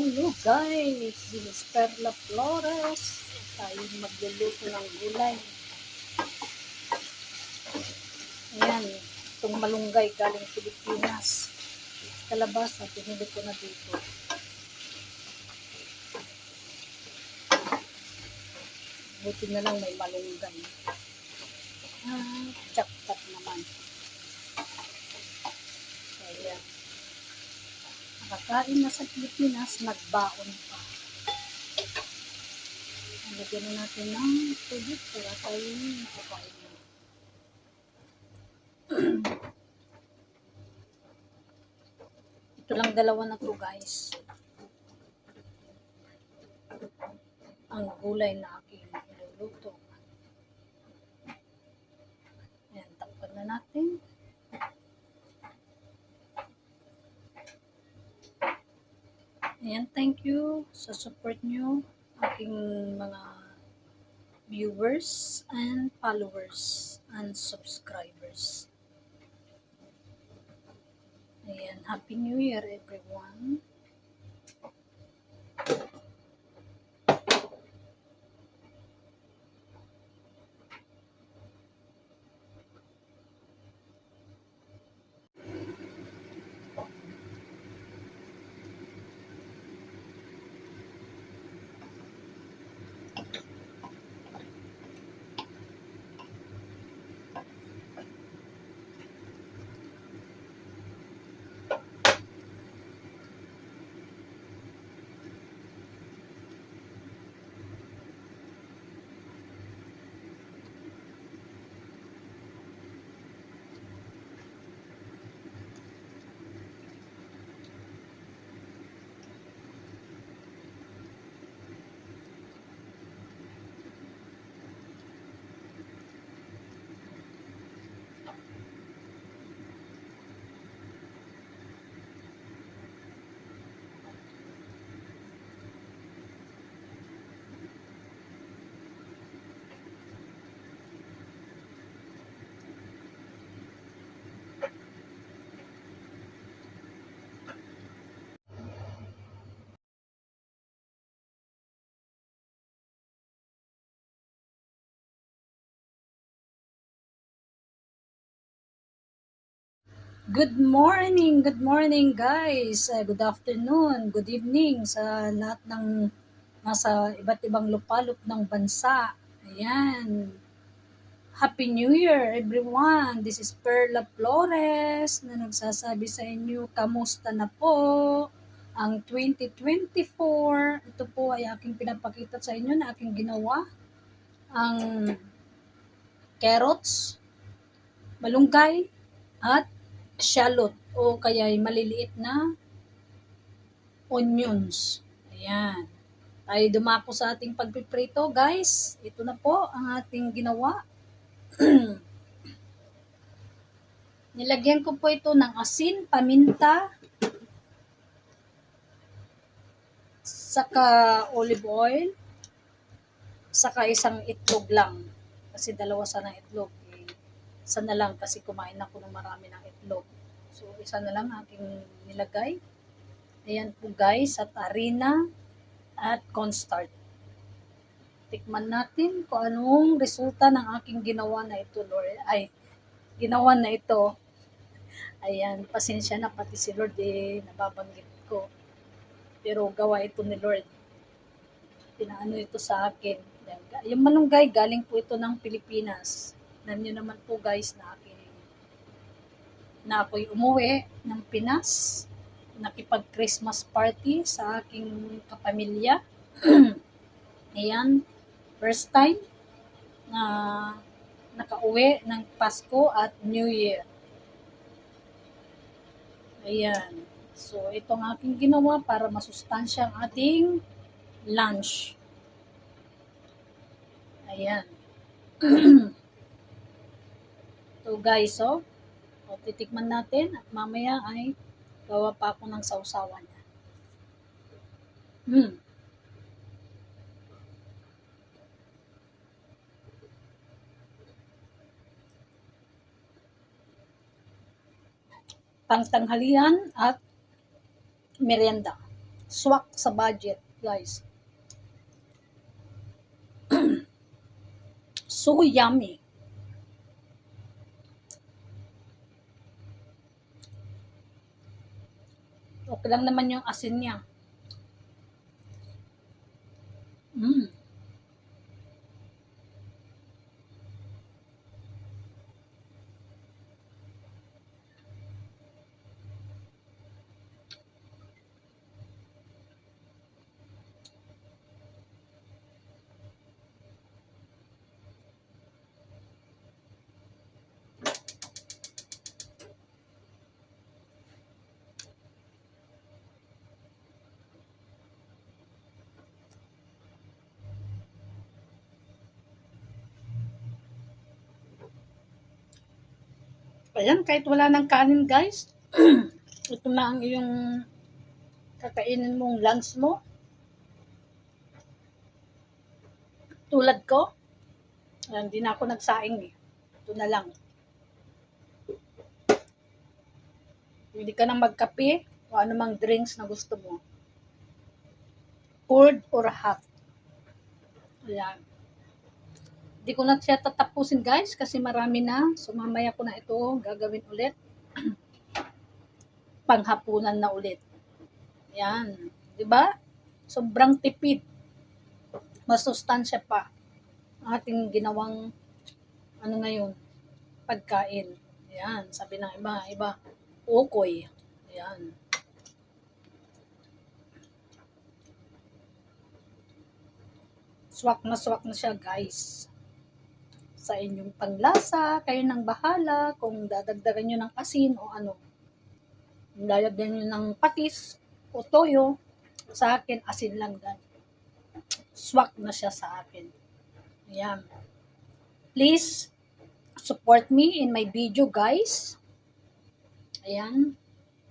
Hello guys, this is Perla Flores. Tayo magluluto ng gulay. Ayan, itong malunggay galing Pilipinas. Kalabasa, pinili ko na dito. Buti na lang may malunggay. Ah, chakpat naman. Nakakain na sa Pilipinas, nagbaon pa. Lagyan na natin ng tubig para tayo makakain. Ito lang dalawa na to guys. Ang gulay na aking niluluto. Ayan, takpan na natin. Ayan, thank you sa support nyo, aking mga viewers and followers and subscribers. Ayan, Happy New Year everyone. Good morning, good morning guys. Uh, good afternoon, good evening sa lahat ng nasa iba't ibang lupalop ng bansa. Ayan. Happy New Year everyone. This is Perla Flores na nagsasabi sa inyo, kamusta na po ang 2024. Ito po ay aking pinapakita sa inyo na aking ginawa. Ang carrots, malunggay, at shallot o kaya maliliit na onions. Ayan. Tayo dumako sa ating pagpiprito, guys. Ito na po ang ating ginawa. Nilagyan ko po ito ng asin, paminta, saka olive oil, saka isang itlog lang. Kasi dalawa sana itlog. Isa na lang kasi kumain ako ng marami ng itlog. So, isa na lang aking nilagay. Ayan po guys, at harina at cornstarch. Tikman natin kung anong resulta ng aking ginawa na ito, Lord. Ay, ginawa na ito. Ayan, pasensya na pati si Lord eh, nababanggit ko. Pero gawa ito ni Lord. Pinaano ito sa akin. Yung malunggay, galing po ito ng Pilipinas. Alam nyo naman po guys na aking na ako'y umuwi ng Pinas, nakipag-Christmas party sa aking kapamilya. Ayan, first time na nakauwi ng Pasko at New Year. Ayan. So, ito ang aking ginawa para masustansya ang ating lunch. Ayan. so guys, oh, o, titikman natin at mamaya ay gawa pa ako ng sausawan niya. Hmm. Pangtanghalian at merienda. swak sa budget, guys. so yummy. Okay lang naman yung asin niya. Mm. Ayan, kahit wala ng kanin, guys. Ito na ang iyong kakainin mong lunch mo. Tulad ko. Hindi na ako nagsaing eh. Ito na lang. Hindi ka nang magkape o anumang drinks na gusto mo. Cold or hot. Ayan. Hindi ko na siya tatapusin guys kasi marami na. So mamaya ko na ito gagawin ulit. Panghapunan na ulit. Yan. 'Di ba? Sobrang tipid. Masustansya pa. Ang ating ginawang ano ngayon, pagkain. Yan. Sabi ng iba, iba, ukoy. Yan. Swak na swak na siya guys sa inyong panglasa, kayo nang bahala kung dadagdagan nyo ng asin o ano. Dadagdagan nyo ng patis o toyo, sa akin asin lang dan. Swak na siya sa akin. Ayan. Please support me in my video guys. Ayan.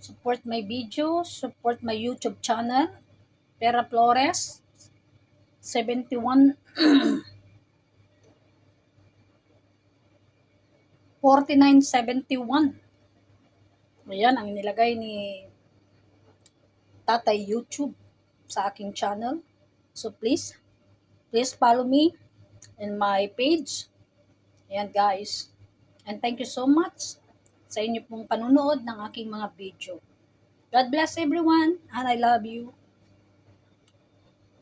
Support my video, support my YouTube channel. Pera Flores 71 4971. Ayan, ang nilagay ni Tatay YouTube sa aking channel. So please, please follow me in my page. Ayan guys. And thank you so much sa inyo pong panunood ng aking mga video. God bless everyone and I love you.